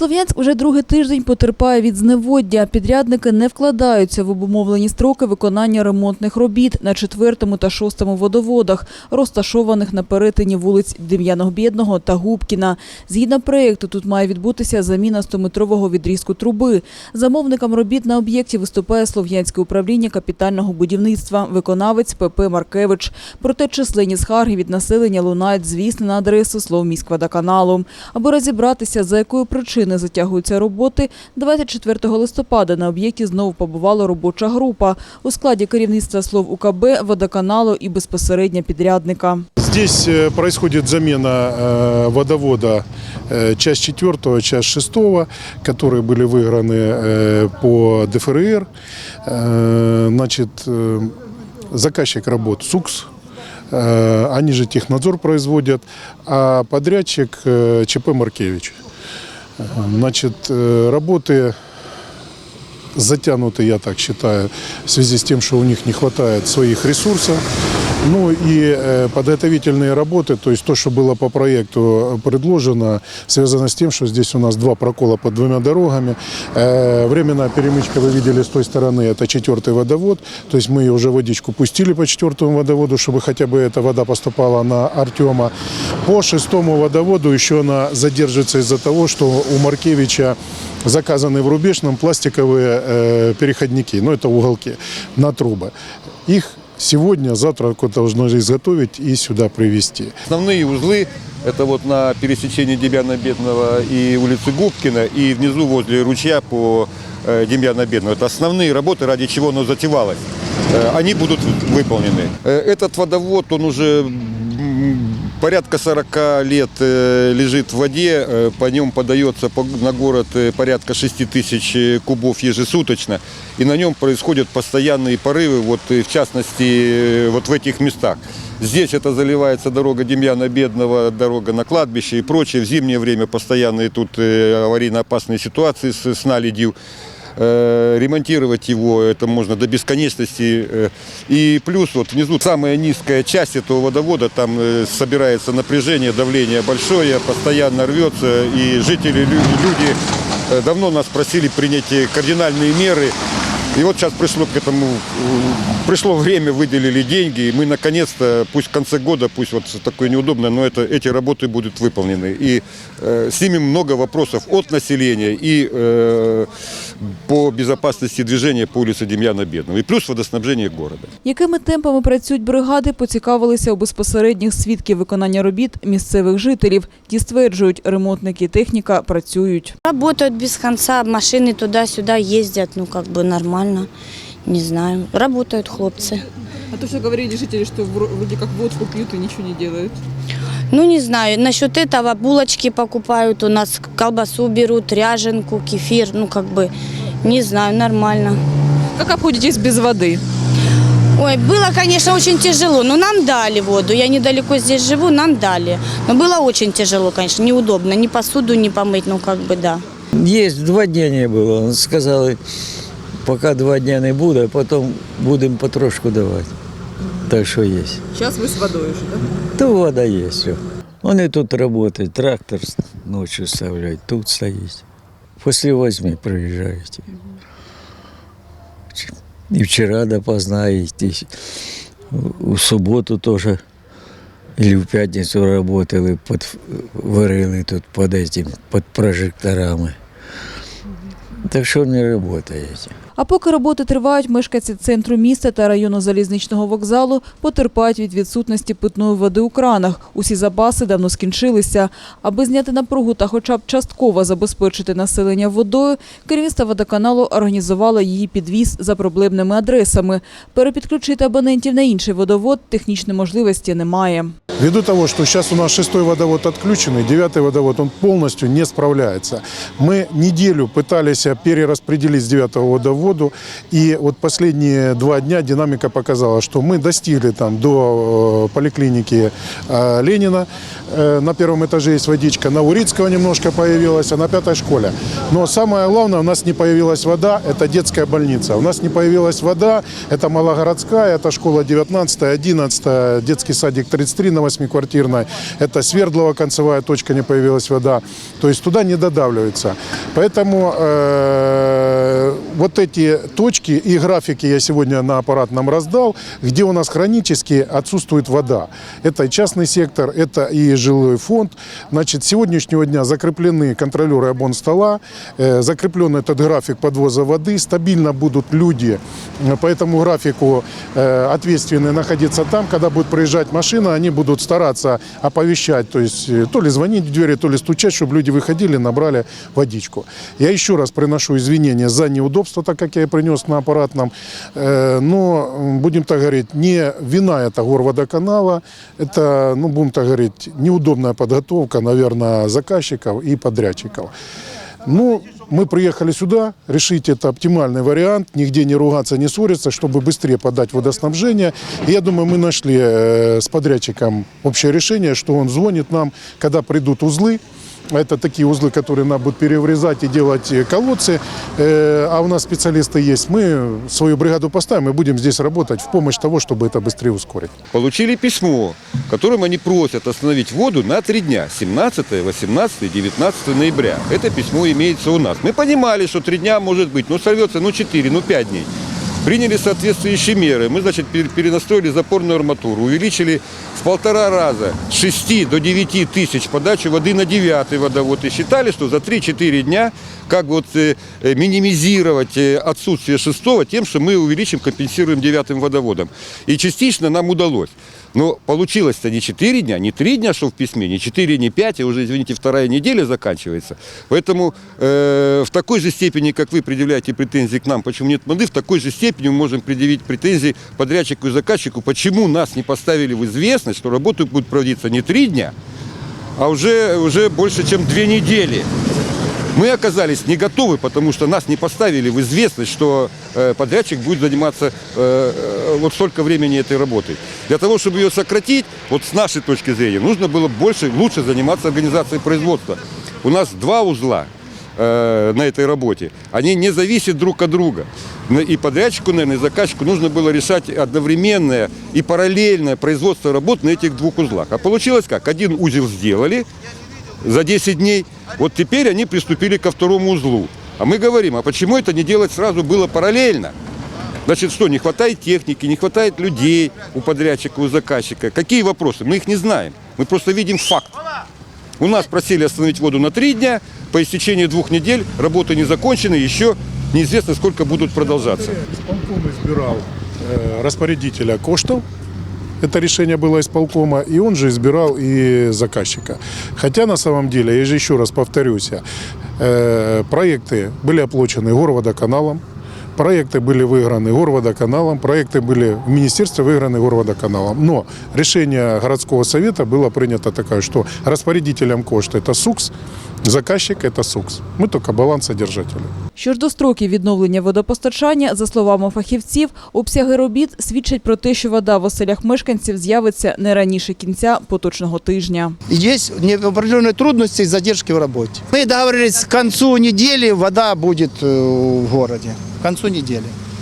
Слов'янськ уже другий тиждень потерпає від зневоддя. Підрядники не вкладаються в обумовлені строки виконання ремонтних робіт на четвертому та шостому водоводах, розташованих на перетині вулиць Дем'яного Бєдного та Губкіна. Згідно проєкту, тут має відбутися заміна 100-метрового відрізку труби. Замовником робіт на об'єкті виступає Слов'янське управління капітального будівництва, виконавець ПП Маркевич. Проте численні скарги від населення лунають, звісно, на адресу Словміськводоканалу. Аби розібратися, за якою причини затягуються роботи, 24 листопада на об'єкті знову побувала робоча група у складі керівництва слов УКБ, водоканалу і безпосередньо підрядника. Здесь э, происходит замена э, водовода э, часть 4, часть 6, которые были выиграны э, по ДФРР. Э, Значит, э, заказчик работ СУКС, э, они же технадзор производят, а подрядчик э, ЧП Маркевич. Значит, э, работы затянуты, я так считаю, в связи с тем, что у них не хватает своих ресурсов. Ну и э, подготовительные работы, то есть то, что было по проекту предложено, связано с тем, что здесь у нас два прокола под двумя дорогами. Э, временная перемычка, вы видели с той стороны, это четвертый водовод. То есть мы уже водичку пустили по четвертому водоводу, чтобы хотя бы эта вода поступала на Артема. По шестому водоводу еще она задержится из-за того, что у Маркевича заказаны в рубежном пластиковые э, переходники, ну это уголки на трубы. Их сегодня, завтра должно изготовить и сюда привезти. Основные узлы – это вот на пересечении Демьяна Бедного и улицы Губкина, и внизу возле ручья по э, Демьяна Бедного. Это основные работы, ради чего оно затевалось. Э, Они будут выполнены. Э, Этот водовод, он уже порядка 40 лет э, лежит в воде, Э, по нем подается по- на город э, порядка 6 тысяч кубов ежесуточно, и на нем происходят постоянные порывы, вот в частности вот в этих местах. Здесь это заливается дорога Демьяна Бедного, дорога на кладбище и прочее. В зимнее время постоянные тут аварийно-опасные ситуации с, с наледью. Э, Ремонтировать его это можно до бесконечности. Э, И плюс вот внизу самая низкая часть этого водовода, там э, собирается напряжение, давление большое, постоянно рвется. И жители, лю- люди давно нас просили принять кардинальные меры. И вот сейчас пришло к этому, пришло время, выделили деньги, и мы наконец-то, пусть в конце года, пусть вот такое неудобно, но это, эти работы будут выполнены. И э, снимем много вопросов от населения и э, по безопасности движения по улице Демьяна Бедного, и плюс водоснабжение города. Якими темпами працюють бригади, поцікавилися у безпосередніх свідків виконання робіт місцевих жителів. Ті стверджують, ремонтники і техніка працюють. Работают без конца, машины туда-сюда ездят, ну как бы нормально, не знаю. Работают хлопцы. А то, что говорили жители, что вро- вроде как водку пьют и ничего не делают. Ну не знаю, насчет этого булочки покупают у нас, колбасу берут, ряженку, кефир, ну как бы, не знаю, нормально. Как обходитесь без воды? Ой, было, конечно, очень тяжело, но нам дали воду. Я недалеко здесь живу, нам дали. Но было очень тяжело, конечно, неудобно. Ни посуду не помыть, ну как бы да. Есть, два дня не было. Сказали, пока два дня не буде, а потім будемо потрошку давати Так що є. Сейчас вы с водой уже, да? То вода є. Все. Вони тут працюють, трактор ночі ставляють, тут стоїть. Після восьми приїжджають. І вчора допоздна, і ті- у суботу теж. Или в п'ятницю працювали, під, варили тут під, этим, під прожекторами. Так що не працюєте? А поки роботи тривають, мешканці центру міста та району залізничного вокзалу потерпають від відсутності питної води у кранах. Усі запаси давно скінчилися. Аби зняти напругу та хоча б частково забезпечити населення водою, керівництво водоканалу організувало її підвіз за проблемними адресами. Перепідключити абонентів на інший водовод технічної можливості немає. Ввиду того, что сейчас у нас шестой водовод отключенный, девятый водовод, он полностью не справляется. Мы неделю пытались перераспределить с девятого водовода воду. И вот последние два дня динамика показала, что мы достигли там до э, поликлиники э, Ленина. Э, На первом этаже есть водичка, на Урицкого немножко появилась, а на пятой школе. Но самое главное, у нас не появилась вода, это детская больница. У нас не появилась вода, это малогородская, это школа 19 11 детский садик 33 на 8-квартирной, это Свердлова концевая точка, не появилась вода. То есть туда не додавливается. Поэтому э, вот эти точки и графики я сегодня на аппаратном раздал, где у нас хронически отсутствует вода. Это и частный сектор, это и жилой фонд. Значит, с сегодняшнего дня закреплены контролеры обон стола, э, закреплен этот график подвоза воды, стабильно будут люди по этому графику э, ответственные находиться там, когда будет проезжать машина, они будут стараться оповещать, то есть э, то ли звонить в двери, то ли стучать, чтобы люди выходили, набрали водичку. Я еще раз приношу извинения за неудобство, так как я и принес на аппаратном, но, м, будем так говорить, не вина это горводоканала, это, ну, будем так говорить, неудобная подготовка, наверное, заказчиков и подрядчиков. Ну, мы приехали сюда, решить это оптимальный вариант, нигде не ругаться, не ссориться, чтобы быстрее подать водоснабжение. И я думаю, мы нашли э, с подрядчиком общее решение, что он звонит нам, когда придут узлы, это такие узлы, которые надо будет переврезать и делать э, колодцы. Э, А у нас специалисты есть. Мы свою бригаду поставим и будем здесь работать в помощь того, чтобы это быстрее ускорить. Получили письмо, в котором они просят остановить воду на три дня, 17, 18, 19 ноября. Это письмо имеется у нас. Мы понимали, что три дня может быть, ну сорвется, ну 4, ну 5 дней. Приняли соответствующие меры. Мы, значит, пер- перенастроили запорную арматуру, увеличили в полтора раза с 6 до 9 тысяч подачу воды на 9 водовод. И считали, что за 3-4 дня как вот э, э, минимизировать э, отсутствие шестого тем, что мы увеличим, компенсируем девятым водоводом. И частично нам удалось. Но получилось-то не 4 дня, не 3 дня, что в письме, не 4, не 5, а уже, извините, вторая неделя заканчивается. Поэтому э, в такой же степени, как вы предъявляете претензии к нам, почему нет воды, в такой же степени мы можем предъявить претензии подрядчику и заказчику, почему нас не поставили в известность, что работы будут проводиться не 3 дня, а уже, уже больше, чем 2 недели. Мы оказались не готовы, потому что нас не поставили в известность, что э, подрядчик будет заниматься э, э, вот столько времени этой работой. Для того, чтобы ее сократить, вот с нашей точки зрения, нужно было больше, лучше заниматься организацией производства. У нас два узла на этой работе. Они не зависят друг от друга. Но И подрядчику, наверное, и заказчику нужно было решать одновременное и параллельное производство работ на этих двух узлах. А получилось как? Один узел сделали, за 10 дней. Вот теперь они приступили ко второму узлу. А мы говорим, а почему это не делать сразу было параллельно? Значит, что, не хватает техники, не хватает людей у подрядчика, у заказчика? Какие вопросы? Мы их не знаем. Мы просто видим факт. У нас просили остановить воду на три дня. По истечении двух недель работы не закончены. Еще неизвестно, сколько будут продолжаться. Исполком избирал э, распорядителя коштов. Это решение было исполкома, и он же избирал и заказчика. Хотя на самом деле, я же еще раз повторюсь, э, проекты были оплачены горводоканалом, проекты были выиграны горводоканалом, проекты были в министерстве выиграны горводоканалом. Но решение городского совета было принято такое, что распорядителем кошт это СУКС, заказчик это СУКС. Мы только балансодержатели. Що ж до строків відновлення водопостачання, за словами фахівців, обсяги робіт свідчать про те, що вода в оселях мешканців з'явиться не раніше кінця поточного тижня. есть не- определенные трудности и задержки в работе. Мы договорились, к концу недели вода будет э, в городе. К концу недели.